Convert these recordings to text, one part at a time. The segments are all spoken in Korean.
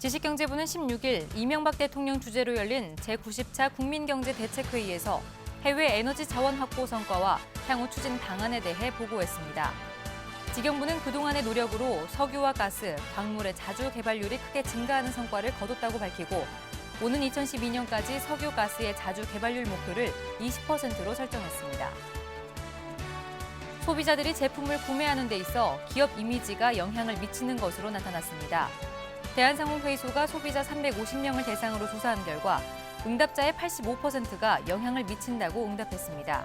지식경제부는 16일 이명박 대통령 주재로 열린 제90차 국민경제대책회의에서 해외 에너지 자원 확보 성과와 향후 추진 방안에 대해 보고했습니다. 지경부는 그동안의 노력으로 석유와 가스, 광물의 자주 개발률이 크게 증가하는 성과를 거뒀다고 밝히고 오는 2012년까지 석유 가스의 자주 개발률 목표를 20%로 설정했습니다. 소비자들이 제품을 구매하는 데 있어 기업 이미지가 영향을 미치는 것으로 나타났습니다. 대한상공회의소가 소비자 350명을 대상으로 조사한 결과 응답자의 85%가 영향을 미친다고 응답했습니다.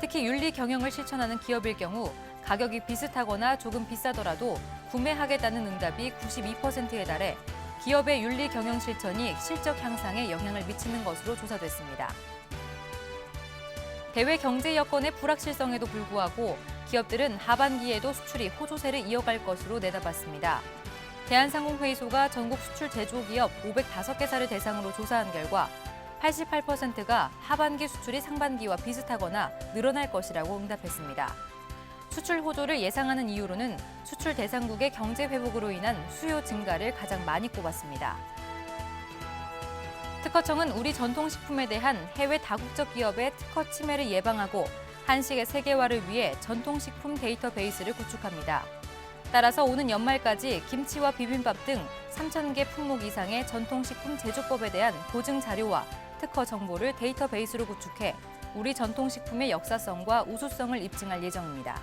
특히 윤리 경영을 실천하는 기업일 경우 가격이 비슷하거나 조금 비싸더라도 구매하겠다는 응답이 92%에 달해 기업의 윤리 경영 실천이 실적 향상에 영향을 미치는 것으로 조사됐습니다. 대외 경제 여건의 불확실성에도 불구하고 기업들은 하반기에도 수출이 호조세를 이어갈 것으로 내다봤습니다. 대한상공회의소가 전국 수출 제조기업 505개사를 대상으로 조사한 결과 88%가 하반기 수출이 상반기와 비슷하거나 늘어날 것이라고 응답했습니다. 수출 호조를 예상하는 이유로는 수출 대상국의 경제 회복으로 인한 수요 증가를 가장 많이 꼽았습니다. 특허청은 우리 전통식품에 대한 해외 다국적 기업의 특허 침해를 예방하고 한식의 세계화를 위해 전통식품 데이터베이스를 구축합니다. 따라서 오는 연말까지 김치와 비빔밥 등 3,000개 품목 이상의 전통식품 제조법에 대한 보증 자료와 특허 정보를 데이터베이스로 구축해 우리 전통식품의 역사성과 우수성을 입증할 예정입니다.